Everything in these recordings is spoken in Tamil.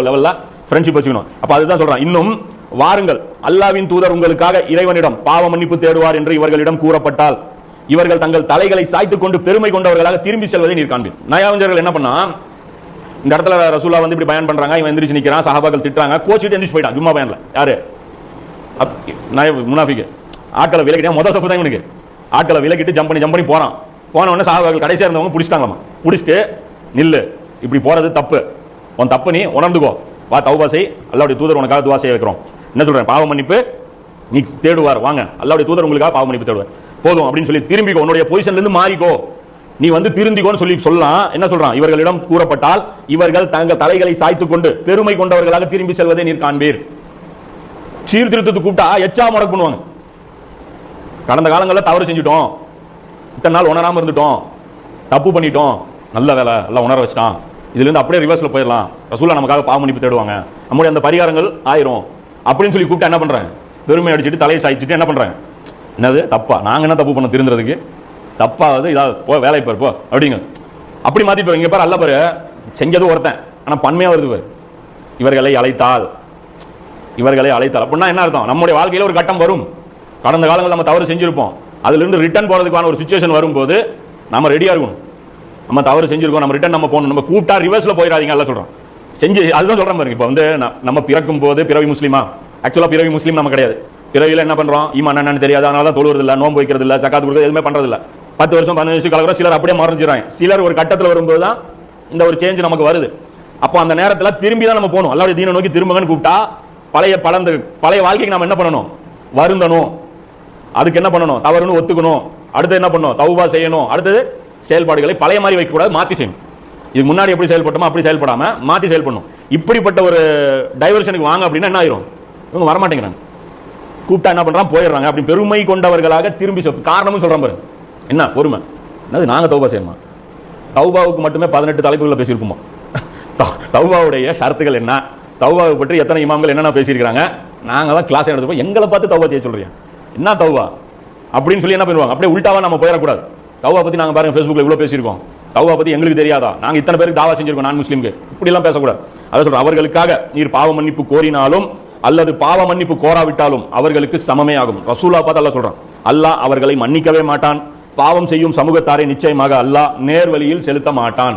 லெவலில் ஃப்ரெண்ட்ஷிப் வச்சுக்கணும். அப்போ அதுதான் சொல்கிறான் இன்னும் வாருங்கள். அல்லாவின் தூதர் உங்களுக்காக இறைவனிடம் பாவ மன்னிப்பு தேடுவார் என்று இவர்களிடம் கூறப்பட்டால் இவர்கள் தங்கள் தலைகளை சாய்த்து கொண்டு பெருமை கொண்டவர்களாக திரும்பி செல்வதை நீர் காண்பீர். நயாவஞ்சர்கள் என்ன பண்ணா இந்த இடத்துல ரசூலா வந்து இப்படி பயன் பண்றாங்க இவன் எந்திரிச்சு நிக்கிறான் சஹாபாக்கள் திட்டுறாங்க கோச்சிட்டு எந்திரிச்சு போயிட்டான் ஜும்மா பயன்ல. யாரு? முனாஃபிக்கு. ஆட்களை விலக்கிட்டே முதல் சஃபு தான் இவனுக்கு? ஆட்களை விலகிட்டு ஜம்ப் பண்ணி ஜம்ப் பண்ணி போறான். போன உடனே சஹாபாக்கள் கடைசியாக இருந்தவங்க பிடிச்சிட்டாங்களாமா? பிடிச்சிட்டு நில்லு. இப்படி போறது தப்பு. உன் தப்பு நீ உணர்ந்துக்கோ. வா தௌபா செய். அல்லாவுடைய தூதர் உனக்காக துவா செய்ய வைக்கிறோம். என்ன சொல்றேன்? பாவ மன்னிப்பு நீ தேடுவார். வாங்க. அல்லாவுடைய தூதர் உங்களுக்காக பாவ மன்னிப்பு தேடுவார். போதும் அப்படின்னு சொல்லி திரும்பிக்கோ. உன்னுடைய பொசிஷன்ல இருந்து மாறிக்கோ. நீ வந்து திருந்திக்கோன்னு சொல்லி சொல்லலாம். என்ன சொல்றான்? இவர்களிடம் கூறப்பட்டால் இவர்கள் தங்கள் தலைகளை சாய்த்துக் கொண்டு பெருமை கொண்டவர்களாக திரும்பி செல்வதை நீர் காண்பீர். சீர்திருத்தத்துக்கு கூப்பிட்டா எச்சா முடக்கு பண்ணுவாங்க. கடந்த காலங்களில் தவறு செஞ்சுட்டோம். இத்தனை நாள் உணராம இருந்துட்டோம். தப்பு பண்ணிட்டோம். நல்ல வேலை. எல்லாம் உணர வச்சிட்டான். இதுல இருந்து அப்படியே ரிவர்ஸ்ல போயிடலாம். ரசூலா நமக்காக பாவ தேடுவாங்க. நம்முடைய அந்த பரிகாரங்கள் ஆயிரும். அப்படின்னு சொல்லி கூப்பிட்டா என்ன பண்றேன்? பெருமை அடிச்சுட்டு தலையை சாய்ச்சிட்டு என்ன பண்றேன்? என்னது? தப்பா. நாங்க என்ன தப்பு பண்ண திருந்துறதுக்கு? தப்பாவது இதாவது போ வேலைக்கு பாரு போ அப்படிங்க. அப்படி மாத்தி போய் இங்க பாரு அல்ல பாரு. செஞ்சது ஒருத்தன். ஆனா பன்மையாக வருது பாரு. இவர்களை அழைத்தால். இவர்களை அழைத்தால். அப்படின்னா என்ன அர்த்தம்? நம்முடைய வாழ்க்கையில ஒரு கட்டம் வரும். கடந்த காலங்கள் நம்ம தவறு செஞ்சிருப்போம். அதுல இருந்து ரிட்டர்ன் போறதுக்கான ஒரு சுச்சுவேஷன் வரும்போது நம்ம ரெடியா இருக்கணும். நம்ம தவறு செஞ்சிருக்கோம் நம்ம ரிட்டர்ன் நம்ம போகணும். நம்ம கூப்பிட்டா ரிவர்ஸில் போயிடாதீங்க எல்லாம் சொல்கிறோம் செஞ்சு அதுதான் சொல்றேன் பாருங்க இப்போ வந்து நம்ம பிறக்கும் போது பிறவி முஸ்லீமா? ஆக்சுவலாக பிறவி முஸ்லீம் நம்ம கிடையாது. பிறவியில் என்ன பண்ணுறோம் இம்மா என்னன்னு தெரியாது அதனால தான் தொழுவது இல்லை நோன்பு வைக்கிறது இல்லை சக்காத்து கொடுக்குறது எதுவுமே பண்ணுறது இல்லை. பத்து வருஷம் பதினஞ்சு வருஷம் கலக்குறோம் சிலர் அப்படியே மறைஞ்சிடறாங்க. சிலர் ஒரு கட்டத்தில் வரும்போது தான் இந்த ஒரு சேஞ்ச் நமக்கு வருது. அப்போ அந்த நேரத்தில் திரும்பி தான் நம்ம போகணும். அல்லாவுடைய தீன நோக்கி திரும்புங்கன்னு கூப்பிட்டா பழைய பழந்த பழைய வாழ்க்கைக்கு நம்ம என்ன பண்ணணும்? வருந்தணும். அதுக்கு என்ன பண்ணணும்? தவறுன்னு ஒத்துக்கணும். அடுத்து என்ன பண்ணணும்? தௌபா செய்யணும். அடுத்தது செயல்பாடுகளை பழைய மாதிரி வைக்கக்கூடாது மாற்றி செய்யணும். இது முன்னாடி எப்படி செயல்பட்டோமோ அப்படி செயல்படாமல் மாற்றி செயல்படணும் இப்படிப்பட்ட ஒரு டைவர்ஷனுக்கு வாங்க அப்படின்னா என்ன ஆயிரும்? இவங்க வரமாட்டேங்கிறாங்க. கூப்பிட்டா என்ன பண்ணுறான் போயிடுறாங்க. அப்படி பெருமை கொண்டவர்களாக திரும்பி சொல் காரணமும் சொல்றான் பாரு. என்ன? பொறுமை. என்னது நாங்கள் தௌபா செய்யணுமா? தௌபாவுக்கு மட்டுமே பதினெட்டு தலைப்புகளில் பேசியிருப்போமா தௌபாவுடைய ஷரத்துகள் என்ன? தௌபாவை பற்றி எத்தனை இமாம்கள் என்னென்ன பேசியிருக்கிறாங்க? நாங்கள் தான் கிளாஸ் எடுத்துப்போம். எங்களை பார்த்து தௌபா செய்ய சொல்கிறீங்க என்ன தௌபா? அப்படின்னு சொல்லி என்ன பண்ணுவாங்க? அப்படியே உல்டாவா நம்ம போயிடக்கூடாது. தௌபா பத்தி நாங்க பாருங்க ஃபேஸ்புக்கில் இவ்வளவு பேசியிருக்கோம். தௌபா பத்தி எங்களுக்கு தெரியாதா? நாங்க இத்தனை பேருக்கு தாவா செஞ்சிருக்கோம் நான் முஸ்லீம்க்கு. இப்படி எல்லாம் பேசக்கூடாது. அதை சொல்றேன் அவர்களுக்காக நீர் பாவ மன்னிப்பு கோரினாலும் அல்லது பாவ மன்னிப்பு கோராவிட்டாலும் அவர்களுக்கு சமமே ஆகும். ரசூலா பார்த்து அல்ல சொல்றான் அல்லாஹ் அவர்களை மன்னிக்கவே மாட்டான். பாவம் செய்யும் சமூகத்தாரை நிச்சயமாக அல்லாஹ் நேர்வழியில் செலுத்த மாட்டான்.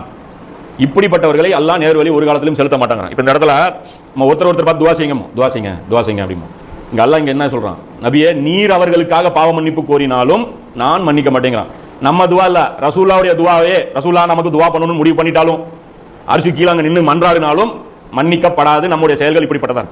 இப்படிப்பட்டவர்களை அல்லாஹ் நேர்வழி ஒரு காலத்திலும் செலுத்த மாட்டாங்க. இப்போ இந்த இடத்துல நம்ம ஒருத்தர் ஒருத்தர் பார்த்து துவா செய்யுங்க துவா செய்யுங்க துவா செய்யுங்க அப்படிமா இங்கே அல்லாஹ் இங்கே என்ன சொல்கிறான் நபியே நீர் அவர்களுக்காக பாவ மன்னிப்பு கோரினாலும் நான் மன்னிக்க மாட்டேங்கிறான். நம்ம துவா இல்ல. ரசூல்லாவுடைய துவாவே ரசூல்லா நமக்கு துவா பண்ணணும்னு முடிவு பண்ணிட்டாலும் அரிசி கீழே அங்கே நின்று மன்றாடினாலும் மன்னிக்கப்படாது. நம்முடைய செயல்கள் இப்படிப்பட்டதான்